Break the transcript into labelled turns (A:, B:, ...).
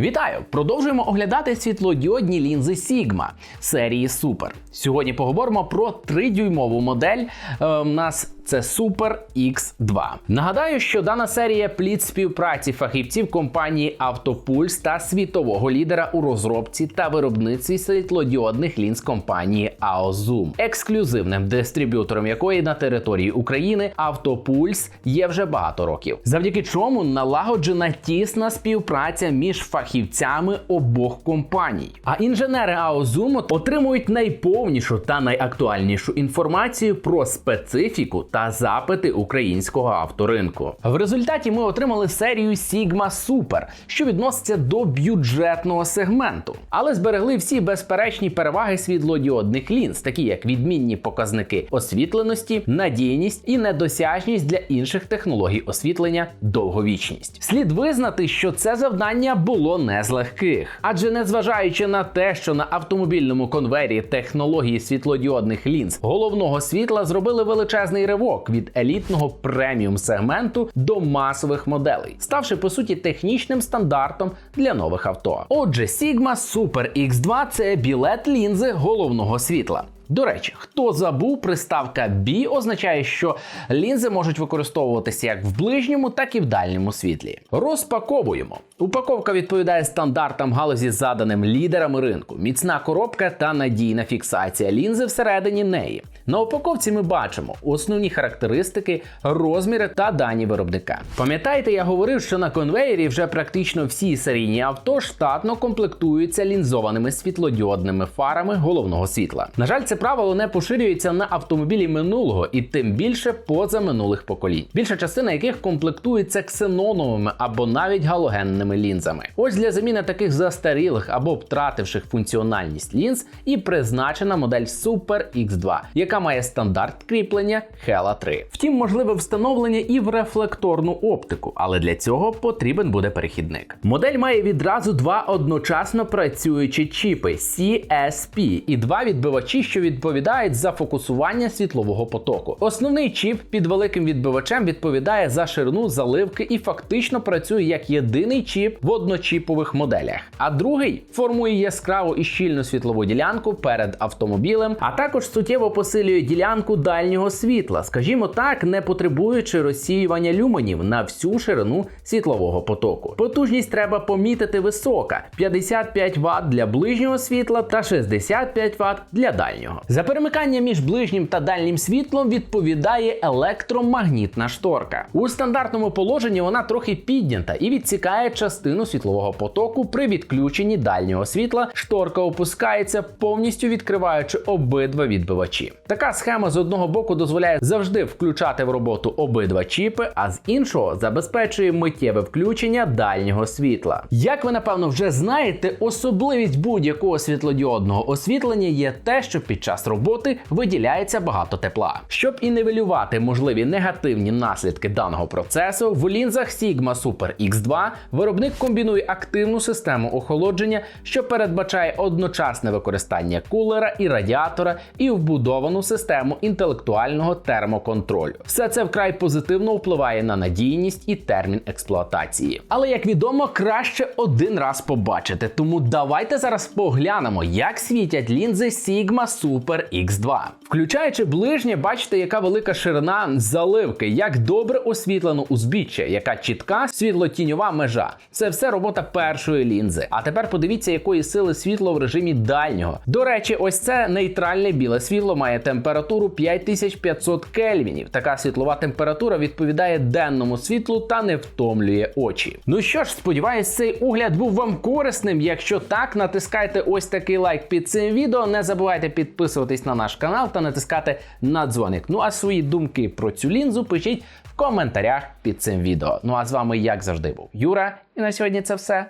A: Вітаю! Продовжуємо оглядати світлодіодні лінзи Sigma серії Super. Сьогодні поговоримо про 3-дюймову модель. Е, у нас це Super X2. Нагадаю, що дана серія плід співпраці фахівців компанії Автопульс та світового лідера у розробці та виробництві світлодіодних лінз компанії AOZoom, ексклюзивним дистриб'ютором якої на території України Автопульс є вже багато років, завдяки чому налагоджена тісна співпраця між фахівцями обох компаній. А інженери AOZoom отримують найповнішу та найактуальнішу інформацію про специфіку та запити українського авторинку. В результаті ми отримали серію Sigma Super, що відноситься до бюджетного сегменту, але зберегли всі безперечні переваги світлодіодних лінз, такі як відмінні показники освітленості, надійність і недосяжність для інших технологій освітлення довговічність. Слід визнати, що це завдання було не з легких, адже незважаючи на те, що на автомобільному конвері технології світлодіодних лінз головного світла зробили величезний ривок від елітного преміум сегменту до масових моделей, ставши по суті технічним стандартом для нових авто. Отже, Sigma Super X2 це білет лінзи головного світла. До речі, хто забув, приставка B означає, що лінзи можуть використовуватися як в ближньому, так і в дальньому світлі. Розпаковуємо. Упаковка відповідає стандартам галузі, заданим лідерами ринку, міцна коробка та надійна фіксація лінзи всередині неї. На упаковці ми бачимо основні характеристики, розміри та дані виробника. Пам'ятаєте, я говорив, що на конвеєрі вже практично всі серійні авто штатно комплектуються лінзованими світлодіодними фарами головного світла. На жаль, це правило не поширюється на автомобілі минулого і тим більше позаминулих поколінь, більша частина яких комплектується ксеноновими або навіть галогенними лінзами. Ось для заміни таких застарілих або втративших функціональність лінз і призначена модель Super X2, яка має стандарт кріплення Hella 3. Втім, можливе встановлення і в рефлекторну оптику, але для цього потрібен буде перехідник. Модель має відразу два одночасно працюючі чіпи CSP і два відбивачі, що відповідають за фокусування світлового потоку. Основний чіп під великим відбивачем відповідає за ширину заливки і фактично працює як єдиний чіп в одночіпових моделях. А другий формує яскраву і щільну світлову ділянку перед автомобілем, а також суттєво посилює ділянку дальнього світла, скажімо так, не потребуючи розсіювання люменів на всю ширину світлового потоку. Потужність треба помітити висока: 55 Вт для ближнього світла та 65 Вт для дальнього. За перемикання між ближнім та дальнім світлом відповідає електромагнітна шторка. У стандартному положенні вона трохи піднята і відсікає частину світлового потоку при відключенні дальнього світла. Шторка опускається, повністю відкриваючи обидва відбивачі. Така схема з одного боку дозволяє завжди включати в роботу обидва чіпи, а з іншого забезпечує миттєве включення дальнього світла. Як ви напевно вже знаєте, особливість будь-якого світлодіодного освітлення є те, що під час роботи виділяється багато тепла. Щоб і нивелювати можливі негативні наслідки даного процесу, в лінзах Sigma Super X2 виробник комбінує активну систему охолодження, що передбачає одночасне використання кулера і радіатора, і вбудовану систему інтелектуального термоконтролю. Все це вкрай позитивно впливає на надійність і термін експлуатації. Але як відомо, краще один раз побачити. Тому давайте зараз поглянемо, як світять лінзи Sigma Super X2. Включаючи ближнє, бачите, яка велика ширина заливки, як добре освітлено узбіччя, яка чітка світлотіньова межа. Це все робота першої лінзи. А тепер подивіться, якої сили світло в режимі дальнього. До речі, ось це нейтральне біле світло має температуру 5500 кельвінів. Така світлова температура відповідає денному світлу та не втомлює очі. Ну що ж, сподіваюсь, цей огляд був вам корисним. Якщо так, натискайте ось такий лайк під цим відео. Не забувайте підписуватись на наш канал та натискати на дзвоник. Ну а свої думки про цю лінзу пишіть в коментарях під цим відео. Ну а з вами, як завжди, був Юра, і на сьогодні це все.